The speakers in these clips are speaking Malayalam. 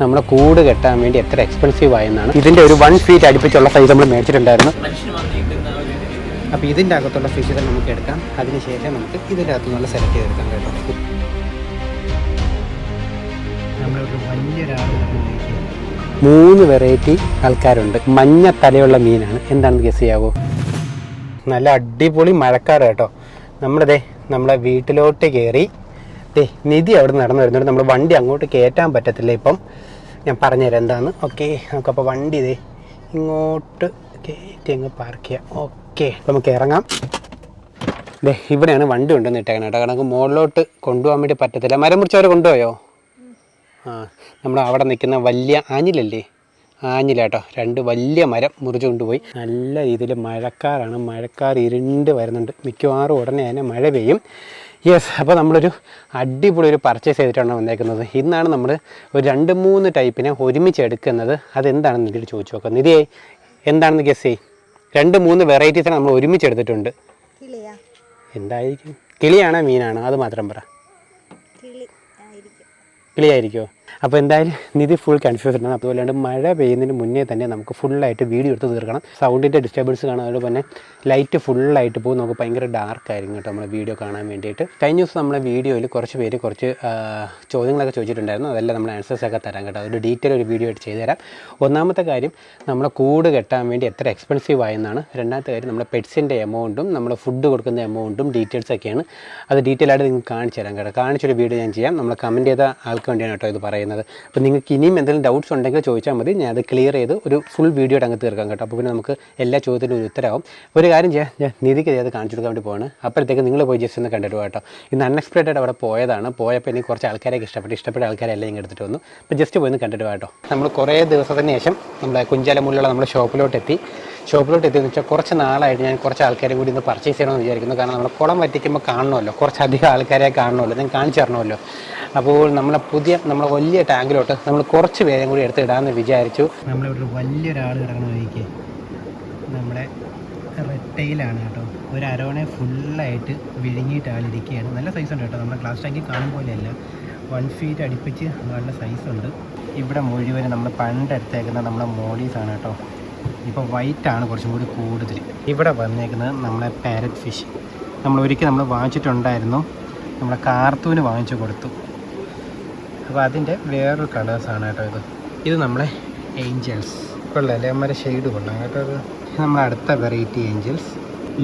നമ്മുടെ കൂട് കെട്ടാൻ വേണ്ടി എത്ര എക്സ്പെൻസീവ് ആയെന്നാണ്. ഇതിന്റെ ഒരു വൺ ഫീറ്റ് അടുപ്പിച്ചുള്ള സൈസ് നമ്മൾ മേടിച്ചിട്ടുണ്ടായിരുന്നു. അപ്പോൾ ഇതിന്റെ അകത്തുള്ള ഫിഷുകൾ നമുക്ക് എടുക്കാം. അതിനുശേഷം നമുക്ക് ഇതിന്റെ അകത്തു നിന്നുള്ള സെലക്ട് ചെയ്തെടുക്കാം കേട്ടോ. നമ്മളൊരു വലിയൊരാൾ മൂന്ന് വെറൈറ്റി ആൾക്കാരുണ്ട്. മഞ്ഞ തലയുള്ള മീനാണ്. എന്താണെന്ന് ഗസ് ചെയ്യാവോ? നല്ല അടിപൊളി മഴക്കാറ് കേട്ടോ. നമ്മളിതേ നമ്മളെ വീട്ടിലോട്ട് കയറി ദേ നിധി അവിടെ നടന്നു വരുന്നുണ്ട്. നമ്മുടെ വണ്ടി അങ്ങോട്ട് കയറ്റാൻ പറ്റത്തില്ല ഇപ്പം. ഞാൻ പറഞ്ഞുതരാം എന്താന്ന്. ഓക്കെ നമുക്കപ്പോൾ വണ്ടി ഇതേ ഇങ്ങോട്ട് കയറ്റി അങ്ങ് പാർക്ക് ചെയ്യാം. ഓക്കെ നമുക്ക് ഇറങ്ങാം. ദേ ഇവിടെയാണ് വണ്ടി കൊണ്ടുവന്ന് ഇട്ടേക്കണം കേട്ടോ. കാരണം മുകളിലോട്ട് കൊണ്ടുപോകാൻ വേണ്ടി പറ്റത്തില്ല. മരം മുറിച്ചവരെ കൊണ്ടുപോയോ? ആ നമ്മൾ അവിടെ നിൽക്കുന്ന വലിയ ആഞ്ഞിലല്ലേ? ആഞ്ഞിലാട്ടോ രണ്ട് വലിയ മരം മുറിച്ച് കൊണ്ടുപോയി. നല്ല രീതിയിൽ മഴക്കാറാണ്. മഴക്കാർ ഇരുണ്ട് വരുന്നുണ്ട്. മിക്കവാറും ഉടനെ തന്നെ മഴ പെയ്യും. യെസ് അപ്പോൾ നമ്മളൊരു അടിപൊളി ഒരു പർച്ചേസ് ചെയ്തിട്ടാണ് വന്നേക്കുന്നത്. ഇന്നാണ് നമ്മൾ ഒരു രണ്ട് മൂന്ന് ടൈപ്പിനെ ഒരുമിച്ച് എടുക്കുന്നത്. അതെന്താണെന്ന് നിധി ചോദിച്ചു നോക്കാം. നിധിയെ എന്താണെന്ന് ഗസ് ചെയ് രണ്ട് മൂന്ന് വെറൈറ്റീസാണ് നമ്മൾ ഒരുമിച്ച് എടുത്തിട്ടുണ്ട്. എന്തായിരിക്കും? കിളിയാണോ മീനാണോ? അത് മാത്രം പറ. കിളിയായിരിക്കുമോ അപ്പോൾ എന്തായാലും നിധി ഫുൾ കൺഫ്യൂസ്ഡ് ആണ്. അതുപോലെ മഴ പെയ്യുന്നതിന് മുന്നേ തന്നെ നമുക്ക് ഫുള്ളായിട്ട് വീഡിയോ എടുത്ത് തീർക്കണം. സൗണ്ടിന്റെ ഡിസ്റ്റർബൻസ് കാണാൻ അതുപോലെ തന്നെ ലൈറ്റ് ഫുള്ളായിട്ട് പോകും. നമുക്ക് ഭയങ്കര ഡാർക്ക് ആയിരിക്കും കേട്ടോ നമ്മൾ വീഡിയോ കാണാൻ വേണ്ടിയിട്ട്. കഴിഞ്ഞ ദിവസം നമ്മളെ വീഡിയോയിൽ കുറച്ച് പേര് കുറച്ച് ചോദ്യങ്ങളൊക്കെ ചോദിച്ചിട്ടുണ്ടായിരുന്നു. അതെല്ലാം നമ്മൾ ആൻസേഴ്സ് ഒക്കെ തരാം കേട്ടോ. അതൊരു ഡീറ്റെയിൽ ഒരു വീഡിയോ ആയിട്ട് ചെയ്തു തരാം. ഒന്നാമത്തെ കാര്യം നമ്മൾ കൂട് കെട്ടാൻ വേണ്ടി എത്ര എക്സ്പെൻസീവ് ആയെന്നാണ്. രണ്ടാമത്തെ കാര്യം നമ്മുടെ പെറ്റ്സിന്റെ എമൗണ്ടും നമ്മൾ ഫുഡ് കൊടുക്കുന്ന എമൗണ്ടും ഡീറ്റെയിൽസ് ഒക്കെയാണ്. അത് ഡീറ്റെയിൽ ആയിട്ട് നിങ്ങൾക്ക് കാണിച്ചു തരാം കേട്ടോ. കാണിച്ചൊരു വീഡിയോ ഞാൻ ചെയ്യാം. നമ്മൾ കമന്റ് ചെയ്ത ആൾക്ക് വേണ്ടിയാണ് കേട്ടോ ഇത് പറയുന്നത്. അപ്പോൾ നിങ്ങൾക്ക് ഇനിയും എന്തെങ്കിലും ഡൗട്ട്സ് ഉണ്ടെങ്കിൽ ചോദിച്ചാൽ മതി. ഞാൻ അത് ക്ലിയർ ചെയ്ത് ഒരു ഫുൾ വീഡിയോ അങ്ങ് തീർക്കാം കേട്ടോ. അപ്പോൾ പിന്നെ നമുക്ക് എല്ലാ ചോദ്യത്തിനും ഒരു ഉത്തരവും ഒരു കാര്യം ചെയ്യാം. ഞാൻ നിധിക്ക് അത് കാണിച്ചു കൊടുക്കാൻ വേണ്ടി പോവാണ്. അപ്പോഴത്തേക്ക് നിങ്ങൾ പോയി ജസ്റ്റ് ഒന്ന് കണ്ടിട്ട് കേട്ടോ. ഇന്ന് അൺഎക്സ്പെക്റ്റഡ് അവിടെ പോയതാണ്. പോയപ്പോൾ എനിക്ക് കുറച്ച് ആൾക്കാരെയൊക്കെ ഇഷ്ടപ്പെട്ടു. ഇഷ്ടപ്പെട്ട ആൾക്കാരെല്ലാം ഇങ്ങനെ എടുത്തിട്ട് വന്നു. അപ്പോൾ ജസ്റ്റ് പോയി ഒന്ന് കണ്ടിട്ട് കേട്ടോ. നമ്മൾ കുറേ ദിവസത്തിന് ശേഷം നമ്മുടെ കുഞ്ചാലമുള്ളിലുള്ള നമ്മുടെ ഷോപ്പിലോട്ട് എത്തി ഷോപ്പിലോട്ട് എത്തിയെന്ന് വെച്ചാൽ കുറച്ച് നാളായിട്ട് ഞാൻ കുറച്ച് ആൾക്കാരെ കൂടി ഇന്ന് പർച്ചേസ് ചെയ്യണമെന്ന് വിചാരിക്കുന്നു. കാരണം നമ്മൾ കുളം വറ്റിക്കുമ്പോൾ കാണണമല്ലോ. കുറച്ചധികം ആൾക്കാരെ കാണണമല്ലോ. ഞാൻ കാണിച്ചു തരണമല്ലോ. അപ്പോൾ നമ്മളെ പുതിയ നമ്മളെ വലിയ ടാങ്കിലോട്ട് നമ്മൾ കുറച്ച് പേരും കൂടി എടുത്ത് ഇടാമെന്ന് വിചാരിച്ചു. നമ്മളിവിടെ ഒരു വലിയൊരാൾ കിടക്കണ വഴിക്ക് നമ്മുടെ റെട്ടയിലാണ് കേട്ടോ. ഒരു അരോണെ ഫുള്ളായിട്ട് വിഴുങ്ങിയിട്ട് ആളിരിക്കുകയാണ് നല്ല സൈസ് ഉണ്ട് കേട്ടോ. നമ്മുടെ ക്ലാസ് ടാങ്കിൽ കാണും പോലെയല്ല. വൺ ഫീറ്റ് അടുപ്പിച്ച് നല്ല ഉണ്ട്. ഇവിടെ മുഴുവൻ നമ്മൾ പണ്ടെടുത്തേക്കുന്ന നമ്മുടെ മോഡീസാണ് കേട്ടോ. ഇപ്പോൾ വൈറ്റ് ആണ് കുറച്ചും കൂടി കൂടുതൽ. ഇവിടെ വന്നേക്കുന്നത് നമ്മളെ പാരറ്റ് ഫിഷ് നമ്മൾ ഒരിക്കൽ നമ്മൾ വാങ്ങിച്ചിട്ടുണ്ടായിരുന്നു. നമ്മുടെ കാർത്തൂന് വാങ്ങിച്ചു കൊടുത്തു. അപ്പോൾ അതിന്റെ വേറൊരു കളേഴ്സാണ് കേട്ടോ ഇത്. ഇത് നമ്മളെ ഏഞ്ചൽസ് കൊള്ളാം അമ്മരെ ഷെയ്ഡ് കൊള്ളാം കേട്ടോ ഇത്. നമ്മുടെ അടുത്ത variety angels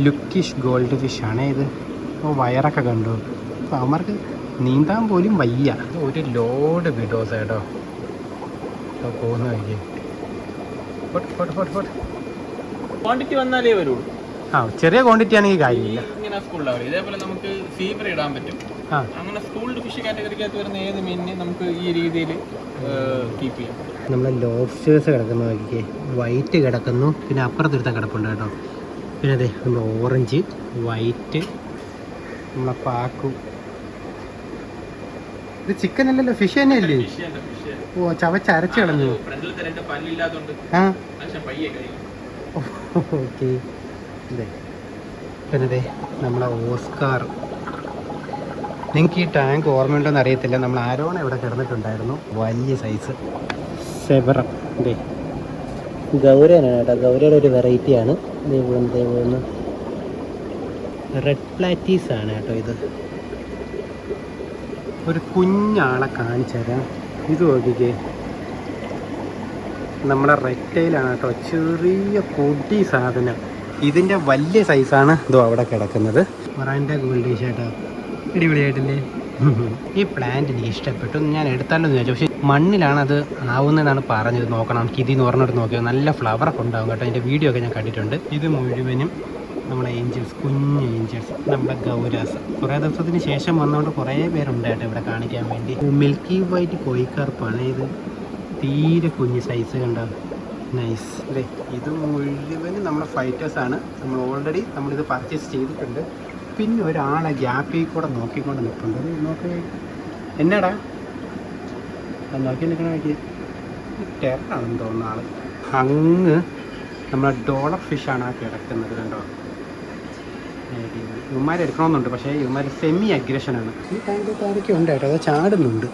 lookish gold fish ആണ് ഇത്. അപ്പോൾ വയറൊക്കെ കണ്ടു. അപ്പോൾ അവർക്ക് നീന്താൻ പോലും വയ്യ. ഒരു ലോഡ് വിഡോസ് കേട്ടോ അപ്പോൾ പോകുന്ന വഴിക്ക്. ക്വാണ്ടിറ്റി വന്നാലേ വരുള്ളൂ ആ ചെറിയ ക്വാണ്ടിറ്റി ആണെങ്കിൽ കാര്യമില്ല. ഇങ്ങനെ സ്കൂളിലാണ് ഇതേപോലെ നമുക്ക് ഫീവർ ഇടാൻ പറ്റും. അങ്ങനെ സ്കൂൾഡ് ഫിഷ് കാറ്റഗറിക്കകത്ത് വരുന്ന ഏത് മീനിനെ നമുക്ക് ഈ രീതിയിൽ കീപ്പ് ചെയ്യാം നമ്മളെ ലോബ്സ്റ്റേഴ്സ് കിടക്കുന്ന നോക്കിക്കേ വൈറ്റ് കിടക്കുന്നു പിന്നെ അപ്പുറത്തൊരുത്ത കിടപ്പുണ്ട് കേട്ടോ പിന്നെ അതെ നമ്മൾ ഓറഞ്ച് വൈറ്റ് നമ്മളെ പാക്കു ഇത് ചിക്കൻ അല്ലല്ലോ ഫിഷ് തന്നെ അല്ലേ ഓ ചവച്ചരച്ച് കളഞ്ഞു ആ ഓക്കെ അതെ പിന്നെ അതെ നമ്മളെ ഓസ്കാർ നിങ്ങൾക്ക് ഈ ടാങ്ക് ഓർമ്മയുണ്ടോന്ന് അറിയത്തില്ല. നമ്മൾ ആരോണ ഇവിടെ കിടന്നിട്ടുണ്ടായിരുന്നു. വലിയ സൈസ് സെബറം അതെ ഗൗരനാണ് കേട്ടോ. ഗൗരയുടെ ഒരു വെറൈറ്റിയാണ് ദേ പോകുന്നു ദേ റെഡ് പ്ലാറ്റീസ് ആണ് കേട്ടോ ഇത്. ഒരു കുഞ്ഞാളെ കാണിച്ചു തരാം. ഇത് നോക്കിക്കേ. നമ്മുടെ റെറ്റയിലാണ് കേട്ടോ. ചെറിയ പൊടി സാധനം. ഇതിന്റെ വലിയ സൈസാണ് ഇതോ അവിടെ കിടക്കുന്നത്. മറാന്റെ ഗോൾഡ് കേട്ടോ അടിപൊളിയായിട്ടില്ലേ? ഈ പ്ലാന്റ് എനിക്ക് ഇഷ്ടപ്പെട്ടു. ഞാൻ എടുത്താലോന്ന് ചോദിച്ചു. പക്ഷേ മണ്ണിലാണ് അത് ആവുന്നതെന്നാണ് പറഞ്ഞത്. നോക്കണം. നമുക്ക് ഇതിന്ന് പറഞ്ഞിട്ട് നോക്കിയത് നല്ല ഫ്ലവറൊക്കെ ഉണ്ടാകും കേട്ടോ. അതിന്റെ വീഡിയോ ഒക്കെ ഞാൻ കണ്ടിട്ടുണ്ട്. ഇത് മുഴുവനും നമ്മളെ ഏഞ്ചൽസ് കുഞ്ഞ് ഏഞ്ചൽസ് നമ്മുടെ ഗൗരാസ്. കുറേ ദിവസത്തിന് ശേഷം വന്നുകൊണ്ട് കുറേ പേരുണ്ട് കേട്ടോ ഇവിടെ കാണിക്കാൻ വേണ്ടി. മിൽക്കി വൈറ്റ് കോഴിക്കറുപ്പാണ്. ഇത് തീരെ കുഞ്ഞ് സൈസ് കണ്ടോ? നൈസ് അല്ലേ ഇത് മുഴുവനും നമ്മുടെ ഫൈറ്റേഴ്സാണ് നമ്മൾ ഓൾറെഡി നമ്മളിത് പർച്ചേസ് ചെയ്തിട്ടുണ്ട്. പിന്നെ ഒരാളെ ഗ്യാപ്പിൽ കൂടെ നോക്കിക്കൊണ്ട് നിൽക്കുന്നത് നോക്കി. എന്നാടാ? അത് നോക്കി നിൽക്കണ നോക്കി ടെററാണെന്ന് തോന്നുന്ന ആൾ അങ്ങ് നമ്മളെ ഡോളർ ഫിഷാണ് ആ കിടക്കുന്നത് കണ്ടോ? ഇവന്മാർ എടുക്കണമെന്നുണ്ട് പക്ഷേ ഇവന്മാർ സെമി അഗ്രഷനാണ് ഈ ടാങ്കിലൊക്കെ ആരൊക്കെ ഉണ്ട് കേട്ടോ അത് ചാടുന്നുണ്ട്.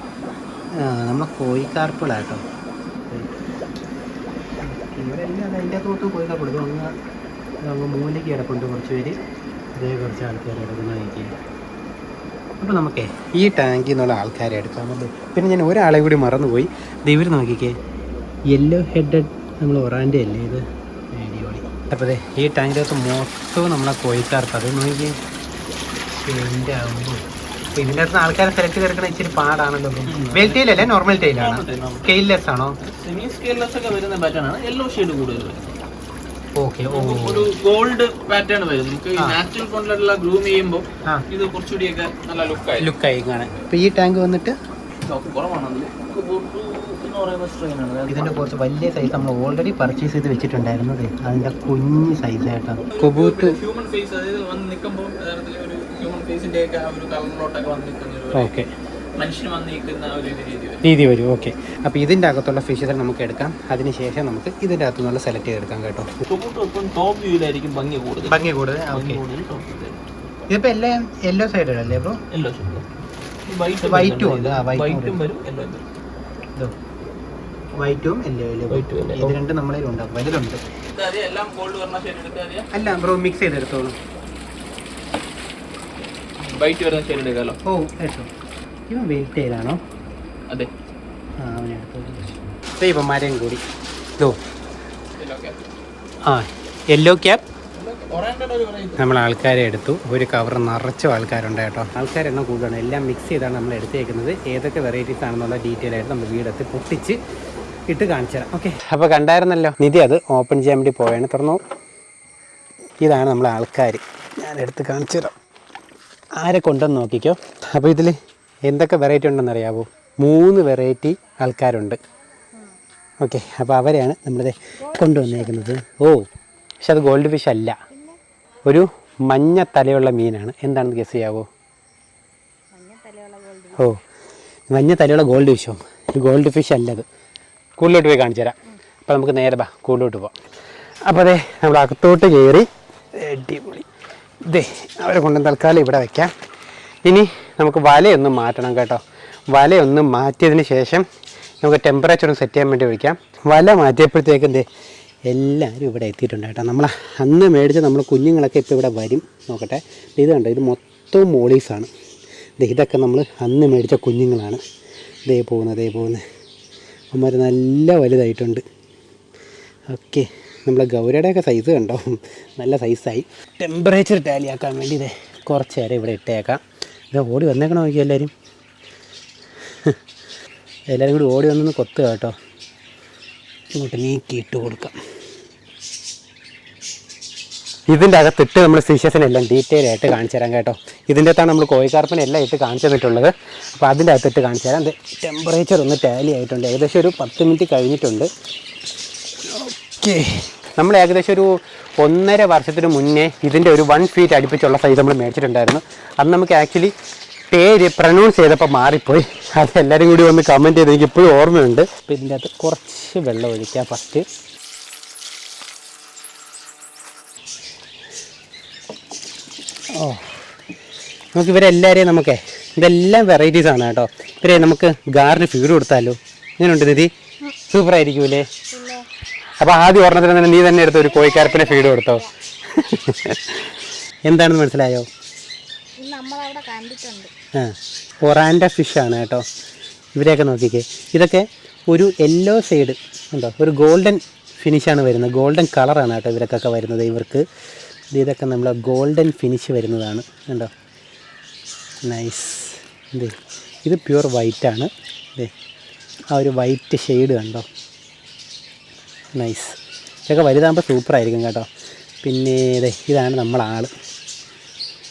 നമ്മൾ നമ്മളെ കോഴിക്കാർപ്പിളാട്ടോ ഇവരെല്ലാം അതിന്റെ അകത്തോട്ട് പോയി കൊടുക്കും അങ്ങ് മൂലയ്ക്ക് കിടപ്പുണ്ട് കുറച്ച് പേര്. ഇതേ കുറച്ച് ആൾക്കാർ എടുക്കുന്നതായിരിക്കും അപ്പോൾ നമുക്കേ ഈ ടാങ്കിൽ നിന്നുള്ള ആൾക്കാരെ എടുക്കാമല്ലോ പിന്നെ ഞാൻ ഒരാളെ കൂടി മറന്നുപോയി. ദൈവം നോക്കിക്കേ. യെല്ലോ ഹെഡഡ് നമ്മൾ ഒറാന്റെ അല്ലേ ഇത്? അടിപൊളി. അപ്പോൾ അതെ ഈ അകത്ത് മൊത്തവും നമ്മളെ കോഴിക്കാർക്ക്. അത് നോക്കി എന്റെ ആകുമ്പോൾ അപ്പോൾ ഇതിന്റെ അകത്ത് ആൾക്കാരെ സെലക്ട് ചെയ്തെടുക്കണ ഇച്ചിരി പാടാണല്ലോ വെൽ ടൈലല്ലേ നോർമൽ ടൈലാണ് സ്കെയിൽലെസ് ആണോ. സെമി സ്കെയിൽലെസ് ഒക്കെ വരുന്ന പാറ്റേൺ ആണ്. യെല്ലോ ഷെയ്ഡ് കൂടുതൽ ഒരു ഗോൾഡ് പാറ്റേൺ വരും. നമുക്ക്. നാച്ചുറൽ കൊണ്ടുള്ള ഗ്രൂം ചെയ്യുമ്പോൾ ഇത് കുറച്ചുകൂടിയൊക്കെ നല്ല ലുക്കായി ലുക്കായി കാണാൻ. ഈ ടാങ്ക് വന്നിട്ട്? ഇതിന്റെ കുറച്ച് വലിയ സൈസ് നമ്മൾ ഓൾറെഡി പർച്ചേസ് ചെയ്ത് വെച്ചിട്ടുണ്ടായിരുന്നത് അതിന്റെ കുഞ്ഞ് സൈസായിട്ടാണ് കുബൂത്ത്. ഹ്യൂമൻ ഫേസ് അതായത് വന്ന് നിൽക്കുമ്പോൾ ഒരു ഹ്യൂമൻ ഫേസിന്റെ ഒക്കെ ആ ഒരു കളറിലോട്ടൊക്കെ വന്ന് നിൽക്കുന്ന ഓക്കെ മനുഷ്യന് ഒരു രീതി വരും. രീതി വരും ഓക്കെ അപ്പോൾ ഇതിന്റെ അകത്തുള്ള ഫിഷസ് നമുക്ക് എടുക്കാം. അതിനുശേഷം നമുക്ക് ഇതിന്റെ അകത്തു നിന്നുള്ള സെലക്ട് ചെയ്തെടുക്കാം കേട്ടോ. ടോപ്പ് ഭംഗി കൂടുതൽ. ഭംഗി കൂടുതൽ ഓക്കെ ഇതിപ്പോൾ എല്ലാം യെല്ലോ സൈഡല്ലേ ബ്രോ യെല്ലോ സൈഡ് വൈറ്റും ഉണ്ട്. ആ, വൈറ്റും വരും. യെല്ലോ വരും. ഇതോ. വൈറ്റും യെല്ലോ yellow. ഇത് രണ്ട് നമ്മളതിൽ ഉണ്ട് വലുതുണ്ട്. അല്ല ബ്രോ മിക്സ് ചെയ്തെടുത്തോളൂ. വൈറ്റ് വരുന്ന എടുക്കാമല്ലോ ഓ കേട്ടോ ഇവൻ വെയിറ്റ് ചെയ്താണോ അതെ. ആ അവനെ എടുത്തോളൂ ഇപ്പം മരം കൂടി. ഇതോ ആ യെല്ലോ ക്യാബ് നമ്മൾ ആൾക്കാരെ എടുത്തു. ഒരു കവർ നിറച്ചു ആൾക്കാരുണ്ട് കേട്ടോ. ആൾക്കാരെണ്ണം കൂടുതലാണ്. എല്ലാം മിക്സ് ചെയ്താണ് നമ്മൾ എടുത്തേക്കുന്നത്. ഏതൊക്കെ വെറൈറ്റീസ് ആണെന്നുള്ള ഡീറ്റെയിൽ ആയിട്ട് നമ്മൾ വീടെത്തി പൊട്ടിച്ച് ഇട്ട് കാണിച്ചു തരാം. ഓക്കെ അപ്പോൾ കണ്ടായിരുന്നല്ലോ നിധി അത് ഓപ്പൺ ചെയ്യാൻ വേണ്ടി പോയാണ് തുറന്നു. ഇതാണ് നമ്മളെ ആൾക്കാർ ഞാൻ എടുത്ത് കാണിച്ചു തരാം. ആരെ കൊണ്ടുവന്ന് നോക്കിക്കോ. അപ്പോൾ ഇതിൽ എന്തൊക്കെ വെറൈറ്റി ഉണ്ടെന്ന് അറിയാവോ മൂന്ന് വെറൈറ്റി ആൾക്കാരുണ്ട്. ഓക്കെ അപ്പോൾ അവരെയാണ് നമ്മളിത് കൊണ്ടുവന്നേക്കുന്നത്. ഓ പക്ഷെ അത് ഗോൾഡ് ഫിഷ് അല്ല. ഒരു മഞ്ഞ തലയുള്ള മീനാണ്. എന്താണെന്ന് ഗസ് ചെയ്യാവോ? ഓ മഞ്ഞ തലയുള്ള ഗോൾഡ് ഫിഷോ ഗോൾഡ് ഫിഷ് അല്ലത്. കൂടുതലോട്ട് പോയി കാണിച്ചു തരാം. അപ്പോൾ നമുക്ക് നേരെ ബാ കൂടുതലോട്ട് പോവാം. അപ്പോൾ അതെ നമ്മൾ അകത്തോട്ട് കയറി അടിപൊളി. ഇതേ അവരെ കൊണ്ടുവന്ന് തൽക്കാലം ഇവിടെ വയ്ക്കാം ഇനി നമുക്ക് വലയൊന്ന് മാറ്റണം കേട്ടോ. വലയൊന്ന് മാറ്റിയതിന് ശേഷം നമുക്ക് ടെമ്പറേച്ചർ ഒന്ന് സെറ്റ് ചെയ്യാൻ വേണ്ടി വിളിക്കാം. വല മാറ്റിയപ്പോഴത്തേക്ക് എന്തേ? എല്ലാവരും ഇവിടെ എത്തിയിട്ടുണ്ട് കേട്ടോ. നമ്മൾ അന്ന് മേടിച്ച നമ്മൾ കുഞ്ഞുങ്ങളൊക്കെ ഇപ്പോൾ ഇവിടെ വരും. നോക്കട്ടെ. ഇത് കണ്ടോ? ഇത് മൊത്തം മോളീസാണ് ഇതൊക്കെ നമ്മൾ അന്ന് മേടിച്ച കുഞ്ഞുങ്ങളാണ്. ഇതേ പോകുന്നത് ദേ പോകുന്നത് അവന്മാർ നല്ല വലുതായിട്ടുണ്ട്. ഓക്കെ. നമ്മളെ ഗൗരയുടെയൊക്കെ സൈസ് കണ്ടോ? നല്ല സൈസായി ടെമ്പറേച്ചർ ടാലി ആക്കാൻ വേണ്ടി ഇതേ കുറച്ച് നേരം ഇവിടെ ഇട്ടേക്കാം. ഇത് ഓടി വന്നേക്കണോ നോക്കി എല്ലാവരും എല്ലാവരും കൂടി ഓടി വന്നൊന്ന് കൊത്തുക കേട്ടോ. ഇങ്ങോട്ട് നീക്കിയിട്ട് കൊടുക്കാം. ഇതിന്റെ അകത്തിട്ട് നമ്മൾ ഫിഷസിനെല്ലാം ഡീറ്റെയിൽ ആയിട്ട് കാണിച്ചു തരാം കേട്ടോ. ഇതിന്റെ അകത്താണ് നമ്മൾ കോഴിക്കാർപ്പിനെ എല്ലാം ഇട്ട് കാണിച്ചു തന്നിട്ടുള്ളത്. അപ്പോൾ അതിന്റെ അകത്തിട്ട് കാണിച്ചു തരാം. അത് ടെമ്പറേച്ചർ ഒന്ന് ടാലി ആയിട്ടുണ്ട്. ഏകദേശം ഒരു പത്ത് മിനിറ്റ് കഴിഞ്ഞിട്ടുണ്ട്. ഓക്കെ നമ്മൾ ഏകദേശം ഒരു ഒന്നര വർഷത്തിന് മുന്നേ ഇതിന്റെ ഒരു വൺ ഫീറ്റ് അടുപ്പിച്ചുള്ള സൈസ് നമ്മൾ മേടിച്ചിട്ടുണ്ടായിരുന്നു. അന്ന് നമുക്ക് ആക്ച്വലി പേര് പ്രൊനൗൺസ് ചെയ്തപ്പോൾ മാറിപ്പോയി. അത് എല്ലാവരും കൂടി വന്ന് കമന്റ് ചെയ്ത് എനിക്ക് ഇപ്പോഴും ഓർമ്മയുണ്ട്. അപ്പോൾ ഇതിന്റെ അകത്ത് കുറച്ച് വെള്ളം ഒഴിക്കാം ഫസ്റ്റ് ഓ നമുക്ക് ഇവരെല്ലാവരെയും നമുക്കേ ഇതെല്ലാം വെറൈറ്റീസ് ആണ് കേട്ടോ. ഇവരെ നമുക്ക് ഗാറിന് ഫീഡ് കൊടുത്താലോ? ഇങ്ങനെയുണ്ട് നിധി? സൂപ്പർ പിന്നെ അപ്പോൾ ആദ്യം ഓർണത്തിന് തന്നെ നീ തന്നെ എടുത്ത ഒരു കോഴിക്കാരപ്പിനെ ഫീഡ് കൊടുത്തോ? എന്താണെന്ന് മനസ്സിലായോ? ഒറാൻഡ ഫിഷാണ് കേട്ടോ. ഇവരെയൊക്കെ നോക്കിക്കേ. ഇതൊക്കെ ഒരു യെല്ലോ സൈഡ് ഉണ്ടോ? ഒരു ഗോൾഡൻ ഫിനിഷാണ് വരുന്നത്. ഗോൾഡൻ കളറാണ് കേട്ടോ ഇവരൊക്കെ വരുന്നത്. ഇവർക്ക് ഇത് ഇതൊക്കെ നമ്മൾ ഗോൾഡൻ ഫിനിഷ് വരുന്നതാണ്. കണ്ടോ? നൈസ് ഇത് ഇത് പ്യുവർ വൈറ്റാണ് ഇതേ ആ ഒരു വൈറ്റ് ഷെയ്ഡ് കണ്ടോ? നൈസ് ഇതൊക്കെ വലുതാകുമ്പോൾ സൂപ്പറായിരിക്കും കേട്ടോ. പിന്നെ ഇതേ ഇതാണ് നമ്മളാൾ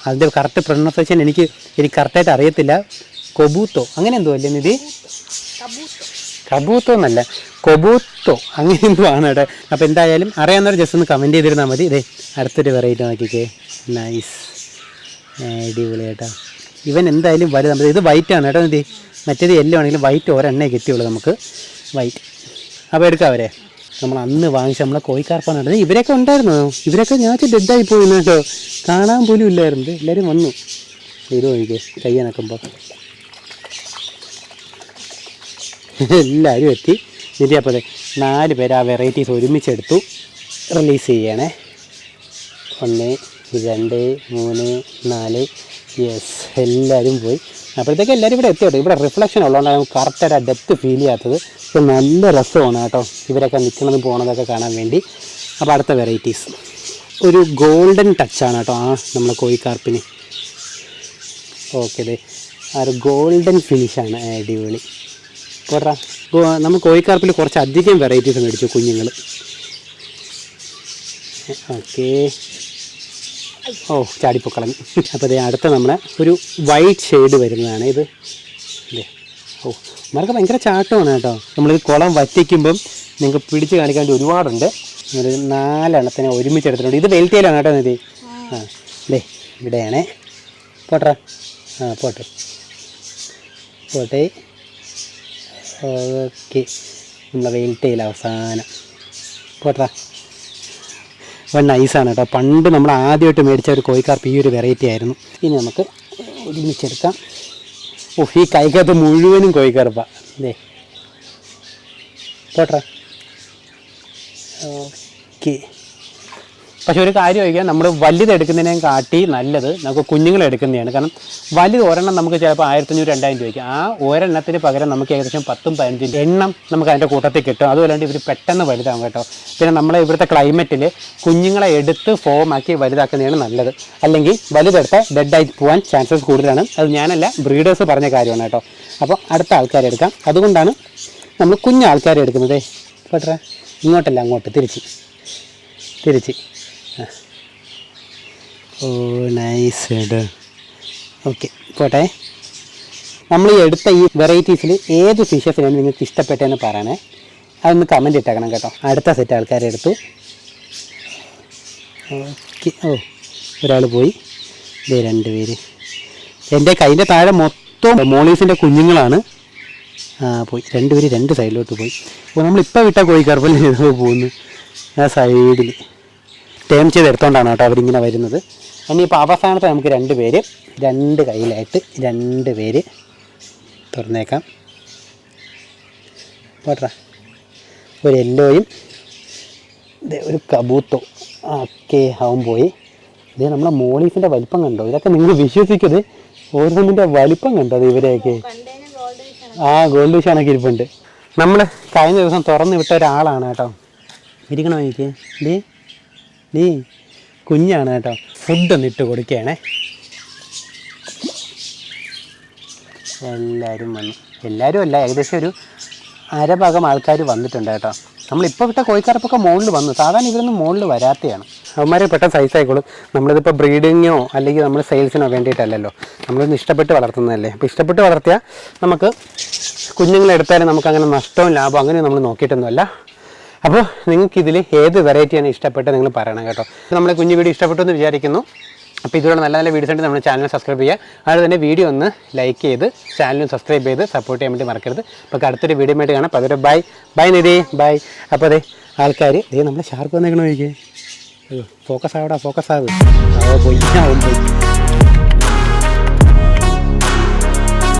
അതിന്റെ കറക്റ്റ് പ്രൊണൗൺസേഷൻ എനിക്ക് എനിക്ക് കറക്റ്റായിട്ട് അറിയത്തില്ല. കൊബൂത്തോ അങ്ങനെ എന്തോ അല്ലേ നിധി? കബൂത്തോ എന്നല്ല. കൊബൂത്തോ അങ്ങനെ എന്തോ ആണ് കേട്ടോ അപ്പോൾ എന്തായാലും അറിയാവുന്നവർ ജസ്റ്റ് ഒന്ന് കമന്റ് ചെയ്തിരുന്നാൽ മതി. ഇതേ അടുത്തൊരു വെറൈറ്റി നോക്കിക്കേ. നൈസ് അടിപൊളി കേട്ടോ. ഇവൻ എന്തായാലും വലുതാണ് ഇത് വൈറ്റ് ആണ് കേട്ടോ നിധി. മറ്റേത് യെല്ലോ ആണെങ്കിലും വൈറ്റ് ഒരെണ്ണേ കിട്ടിയുള്ളൂ നമുക്ക്. വൈറ്റ് അപ്പോൾ എടുക്കാം അവരെ. നമ്മൾ അന്ന് വാങ്ങിച്ച നമ്മളെ കോയിക്കാർപ്പാണ് ഇവരൊക്കെ ഉണ്ടായിരുന്നു? ഇവരൊക്കെ ഞാൻ ഡെഡായി പോയിരുന്നു കേട്ടോ. കാണാൻ പോലും ഇല്ലായിരുന്നു. എല്ലാവരും വന്നു. ഇത് എനിക്ക് കയ്യനക്കുമ്പോൾ എല്ലാവരും എത്തി. ഇനി അപ്പോൾ അതെ നാല് പേര് ആ വെറൈറ്റീസ് ഒരുമിച്ചെടുത്തു. റിലീസ് ചെയ്യണേ. ഒന്ന് രണ്ട് മൂന്ന് നാല്. യെസ് എല്ലാവരും പോയി. അപ്പോഴത്തേക്ക് എല്ലാവരും ഇവിടെ എത്തിയോട്ടെ? ഇവിടെ റിഫ്ലക്ഷൻ ഉള്ളതുകൊണ്ടാണ് നമുക്ക് കറക്റ്റായിട്ട് ആ ഡെപ്ത് ഫീൽ ചെയ്യാത്തത്. പക്ഷെ നല്ല രസമാണ് കേട്ടോ. ഇവരൊക്കെ നിൽക്കുന്നതും പോണതൊക്കെ കാണാൻ വേണ്ടി. അപ്പോൾ അടുത്ത വെറൈറ്റീസ് ഒരു ഗോൾഡൻ ടച്ചാണ് കേട്ടോ ആ നമ്മളെ കോഴിക്കാർപ്പിന്. ഓക്കെ അതെ ആ ഒരു ഗോൾഡൻ ഫിനിഷാണ് അടിപൊളി. പോട്രാ. നമ്മൾ കോഴിക്കാർപ്പിൽ കുറച്ച് അധികം വെറൈറ്റീസ് മേടിച്ചു കുഞ്ഞുങ്ങൾ ഓക്കേ ഓ ചാടിപ്പൊക്കളഞ്ഞു അപ്പോൾ ഇതേ അടുത്ത നമ്മുടെ ഒരു വൈറ്റ് ഷെയ്ഡ് വരുന്നതാണ് ഇത്. അല്ലേ ഓ മരക്ക് ഭയങ്കര ചാട്ടമാണ് കേട്ടോ. ഈ കുളം വറ്റിക്കുമ്പം നിങ്ങൾക്ക് പിടിച്ച് കാണിക്കാൻ വേണ്ടി ഒരുപാടുണ്ട്. ഒരു നാലെണ്ണത്തിനെ ഒരുമിച്ച് എടുത്തിട്ടുണ്ട് ഇത് വെൽറ്റിയിലാണ് കേട്ടോ നിധി ആ അല്ലേ ഇവിടെയാണേ. പോട്ടെ. ആ പോട്ടെ. പോട്ടെ. ഓക്കെ. നമ്മളെ വെയിൽറ്റയിൽ അവസാനം. പോട്ടെ. വൺ നൈസാണ് കേട്ടോ. പണ്ട് നമ്മൾ ആദ്യമായിട്ട് മേടിച്ച ഒരു കോഴിക്കാർപ്പ് ഈ ഒരു വെറൈറ്റി ആയിരുന്നു. ഇനി നമുക്ക് ഒരുമിച്ചെടുക്കാം. ഓ ഈ കൈക്കകത്ത് മുഴുവനും കോഴിക്കാർപ്പാണ് അതെ പോട്ടെ ഓക്കെ. പക്ഷെ ഒരു കാര്യം ചോദിക്കാം. നമ്മൾ വലുത് എടുക്കുന്നതിനേയും കാട്ടി നല്ലത് നമുക്ക് കുഞ്ഞുങ്ങളെ എടുക്കുന്നതാണ്. കാരണം വലുത് ഒരെണ്ണം നമുക്ക് ചിലപ്പോൾ ആയിരത്തഞ്ഞൂറ് രണ്ടായിരം രൂപയ്ക്ക്. ആ ഒരെണ്ണത്തിന് പകരം നമുക്ക് ഏകദേശം പത്തും പതിനഞ്ചും എണ്ണം നമുക്ക് അതിന്റെ കൂട്ടത്തിൽ കിട്ടും. അതുമല്ലാണ്ട് ഇവർ പെട്ടെന്ന് വലുതാകും കേട്ടോ. പിന്നെ നമ്മളെ ഇവിടുത്തെ ക്ലൈമറ്റിൽ കുഞ്ഞുങ്ങളെ എടുത്ത് ഫോം ആക്കി വലുതാക്കുന്നതാണ് നല്ലത്. അല്ലെങ്കിൽ വലുതെടുത്ത് ഡെഡായി പോകാൻ ചാൻസസ് കൂടുതലാണ്. അത് ഞാനല്ല ബ്രീഡേഴ്സ് പറഞ്ഞ കാര്യമാണ് കേട്ടോ. അപ്പോൾ അടുത്ത ആൾക്കാരെ എടുക്കാം. അതുകൊണ്ടാണ് നമ്മൾ കുഞ്ഞു ആൾക്കാരെ എടുക്കുന്നത്. കേട്ടോ ഇങ്ങോട്ടല്ല അങ്ങോട്ട് തിരിച്ച്. തിരിച്ച്. ഓ നൈസ് ഓക്കെ പോട്ടെ. നമ്മൾ എടുത്ത ഈ വെറൈറ്റീസിൽ ഏത് ഫിഷസിനാണ് നിങ്ങൾക്ക് ഇഷ്ടപ്പെട്ടതെന്ന് പറയണേ. അതൊന്ന് കമന്റ് ഇട്ടേക്കണം കേട്ടോ. അടുത്ത സെറ്റ് ആൾക്കാരെ എടുത്തു. ഓക്കെ ഓ ഒരാൾ പോയി. ഇതേ രണ്ട് പേര്. എന്റെ കൈന്റെ താഴെ മൊത്തം മോളീസിന്റെ കുഞ്ഞുങ്ങളാണ്. പോയി. രണ്ട് പേര് രണ്ട് സൈഡിലോട്ട് പോയി. അപ്പോൾ നമ്മളിപ്പോൾ വിട്ട കോഴിക്കാർപ്പല്ലേ ഇത് പോകുന്നു. ആ സൈഡിൽ ടേം ചെയ്ത് എടുത്തോണ്ടാണ് കേട്ടോ അവരിങ്ങനെ വരുന്നത്. ഇനിയിപ്പോൾ അവസാനത്തെ നമുക്ക് രണ്ട് പേര് രണ്ട് കയ്യിലായിട്ട് രണ്ട് പേര് തുറന്നേക്കാം. പോട്ടാ. ഒരു യെല്ലോയും ഒരു കബൂത്തോ ഓക്കെ ആവും പോയി. ഇത് നമ്മളെ മോളീസിന്റെ വലിപ്പം കണ്ടോ? ഇതൊക്കെ നിങ്ങൾ വിശ്വസിക്കരുത്. ഓരോന്നിന്റെ വലിപ്പം കണ്ടോ അത് ഇവരെയൊക്കെ? ആ ഗോൾഡ് വിഷാണൊക്കെ ഇരിപ്പുണ്ട്. നമ്മൾ കഴിഞ്ഞ ദിവസം തുറന്ന് വിട്ട ഒരാളാണ് കേട്ടോ. ഇരിക്കണോ എനിക്ക്? ഡീ ഡീ കുഞ്ഞാണ് കേട്ടോ. ഫുഡ് ഒന്ന് ഇട്ട് കൊടുക്കുകയാണേ. എല്ലാവരും വന്നു. എല്ലാവരും അല്ല ഏകദേശം ഒരു അരഭാഗം ആൾക്കാർ വന്നിട്ടുണ്ട് കേട്ടോ. നമ്മളിപ്പോൾ വിട്ട കോഴിക്കാരപ്പൊക്കെ മുകളിൽ വന്നു. സാധാരണ ഇവരൊന്നും മുകളിൽ വരാത്തയാണ്. അവന്മാരെ പെട്ടെന്ന് സൈസ് ആയിക്കോളും. നമ്മളിതിപ്പോൾ ബ്രീഡിങ്ങോ അല്ലെങ്കിൽ നമ്മൾ സെയിൽസിനോ വേണ്ടിയിട്ടല്ലല്ലോ. നമ്മളിന്ന് ഇഷ്ടപ്പെട്ട് വളർത്തുന്നതല്ലേ. അപ്പോൾ ഇഷ്ടപ്പെട്ട് വളർത്തിയാൽ നമുക്ക് കുഞ്ഞുങ്ങളെടുത്താലും നമുക്ക് അങ്ങനെ നഷ്ടവും ലാഭവും അങ്ങനെ നമ്മൾ നോക്കിയിട്ടൊന്നുമല്ല. അപ്പോൾ നിങ്ങൾക്ക് ഇതിൽ ഏത് വെറൈറ്റിയാണ് ഇഷ്ടപ്പെട്ടത് നിങ്ങൾ പറയണം കേട്ടോ. നമ്മളെ കുഞ്ഞു വീഡിയോ ഇഷ്ടപ്പെട്ടു എന്ന് വിചാരിക്കുന്നു. അപ്പോൾ ഇതുപോലെ നല്ല നല്ല വീഡിയോസ് ഉണ്ട് നമ്മുടെ ചാനൽ സബ്സ്ക്രൈബ് ചെയ്യുക. അതുപോലെ തന്നെ വീഡിയോ ഒന്ന് ലൈക്ക് ചെയ്ത് ചാനലും സബ്സ്ക്രൈബ് ചെയ്ത് സപ്പോർട്ട് ചെയ്യാൻ വേണ്ടി മറക്കരുത്. അപ്പോൾ അടുത്തൊരു വീഡിയോ ആയിട്ട് കാണാം. അപ്പോൾ അതൊരു ബൈ ബൈ നിധി. ബൈ അപ്പോൾ അതെ ആൾക്കാർ ഇതേ നമ്മൾ ഷാർപ്പ് വന്നേക്കണോ ചോദിക്കേ ഫോക്കസ് ആവടാ ഫോക്കസ് ആവ്. പോയി പോയി